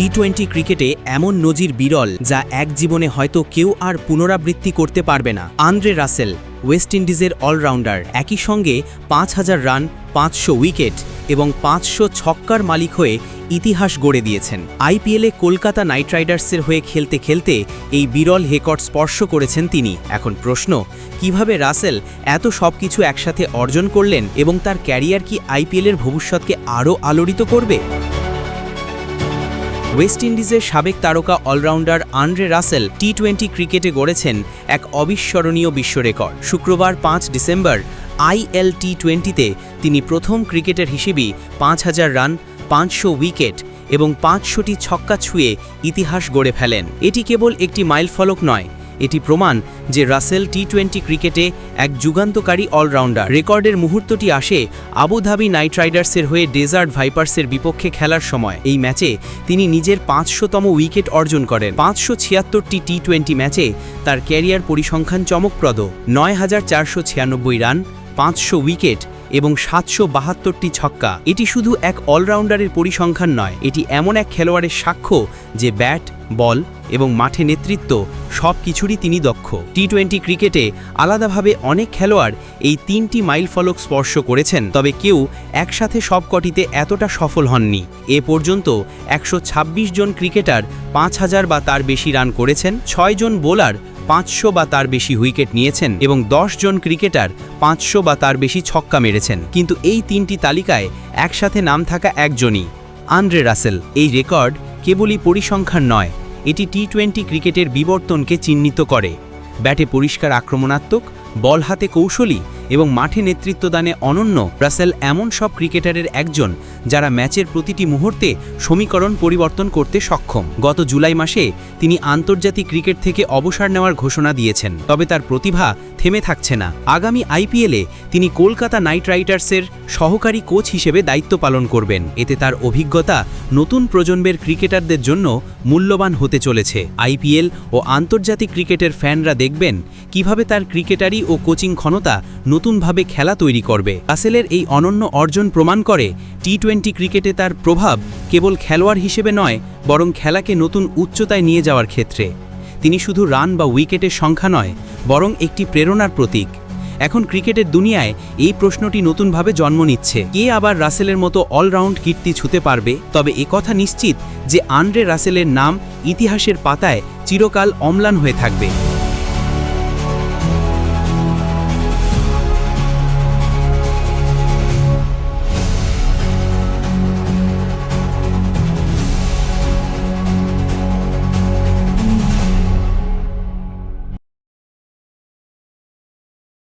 টি twenty ক্রিকেটে এমন নজির বিরল যা এক জীবনে হয়তো কেউ আর পুনরাবৃত্তি করতে পারবে না। আন্দ্রে রাসেল, ওয়েস্ট ইন্ডিজের অলরাউন্ডার, একই সঙ্গে পাঁচ হাজার রান, পাঁচশো উইকেট এবং পাঁচশো ছক্কার মালিক হয়ে ইতিহাস গড়ে দিয়েছেন। আইপিএলে কলকাতা নাইট রাইডার্সের হয়ে খেলতে খেলতে এই বিরল রেকর্ড স্পর্শ করেছেন তিনি। এখন প্রশ্ন, কীভাবে রাসেল এত সব কিছু একসাথে অর্জন করলেন এবং তার ক্যারিয়ার কি আইপিএলের ভবিষ্যৎকে আরও আলোড়িত করবে? ওয়েস্ট ইন্ডিজের সাবেক তারকা all rounder Andre Russell T twenty ক্রিকেটে গড়েছেন এক অবিস্মরণীয় বিশ্ব রেকর্ড। শুক্রবার পাঁচ ডিসেম্বর আইএল টি টোয়েন্টিতে তিনি প্রথম ক্রিকেটার হিসেবে পাঁচ হাজার রান, পাঁচশো উইকেট এবং পাঁচশোটি ছক্কা ছুঁয়ে ইতিহাস গড়ে ফেলেন। এটি কেবল একটি মাইলফলক নয় এটি প্রমাণ যে রাসেল টি টোয়েন্টি ক্রিকেটে এক যুগান্তকারী অলরাউন্ডার। রেকর্ডের মুহূর্তটি আসে আবুধাবি নাইট রাইডার্সের হয়ে ডেজার্ট ভাইপার্সের বিপক্ষে খেলার সময়। এই ম্যাচে তিনি নিজের পাঁচশোতম উইকেট অর্জন করেন। পাঁচশো ছিয়াত্তরটি টি টোয়েন্টি ম্যাচে তার ক্যারিয়ার পরিসংখ্যান চমকপ্রদ। নয় হাজার চারশো ছিয়ানব্বই রান, পাঁচশো উইকেট এবং সাতশো বাহাত্তরটি ছক্কা। এটি শুধু এক অলরাউন্ডারের পরিসংখ্যান নয়, এটি এমন এক খেলোয়াড়ের সাক্ষ্য যে ব্যাট, বল এবং মাঠে নেতৃত্ব সব কিছুরই তিনি দক্ষ। টি টোয়েন্টি ক্রিকেটে আলাদাভাবে অনেক খেলোয়াড় এই তিনটি মাইলফলক স্পর্শ করেছেন, তবে কেউ একসাথে সবকটিতে এতটা সফল হননি। এ পর্যন্ত একশো ছাব্বিশ জন ক্রিকেটার পাঁচ হাজার বা তার বেশি রান করেছেন, ছয় জন বোলার পাঁচশো বা তার বেশি উইকেট নিয়েছেন এবং দশ জন ক্রিকেটার পাঁচশো বা তার বেশি ছক্কা মেরেছেন। কিন্তু এই তিনটি তালিকায় একসাথে নাম থাকা একজনই, আন্দ্রে রাসেল। এই রেকর্ড কেবলই পরিসংখ্যান নয়, এটি টি টোয়েন্টি ক্রিকেটের বিবর্তনকে চিহ্নিত করে। ব্যাটে পরিষ্কার আক্রমণাত্মক, বল হাতে কৌশলী এবং মাঠে নেতৃত্ব দানে অনন্য রাসেল এমন সব ক্রিকেটারের একজন যারা ম্যাচের প্রতিটি মুহূর্তে সমীকরণ পরিবর্তন করতে সক্ষম। গত জুলাই মাসে তিনি আন্তর্জাতিক ক্রিকেট থেকে অবসর নেওয়ার ঘোষণা দিয়েছেন, তবে তার প্রতিভা থেমে থাকছে না। আগামী আইপিএলে তিনি কলকাতা নাইট রাইডার্সের সহকারী কোচ হিসেবে দায়িত্ব পালন করবেন। এতে তার অভিজ্ঞতা নতুন প্রজন্মের ক্রিকেটারদের জন্য মূল্যবান হতে চলেছে। আইপিএল ও আন্তর্জাতিক ক্রিকেটের ফ্যানরা দেখবেন কীভাবে তার ক্রিকেটারি ও কোচিং ক্ষমতা নতুনভাবে খেলা তৈরি করবে। রাসেলের এই অনন্য অর্জন প্রমাণ করে টি টোয়েন্টি ক্রিকেটে তার প্রভাব কেবল খেলোয়াড় হিসেবে নয়, বরং খেলাকে নতুন উচ্চতায় নিয়ে যাওয়ার ক্ষেত্রে। তিনি শুধু রান বা উইকেটের সংখ্যা নয়, বরং একটি প্রেরণার প্রতীক। এখন ক্রিকেটের দুনিয়ায় এই প্রশ্নটি নতুনভাবে জন্ম নিচ্ছে। কে আবার রাসেলের মতো অলরাউন্ড কীর্তি ছুতে পারবে? তবে একথা নিশ্চিত যে আন্ড্রে রাসেলের নাম ইতিহাসের পাতায় চিরকাল অম্লান হয়ে থাকবে।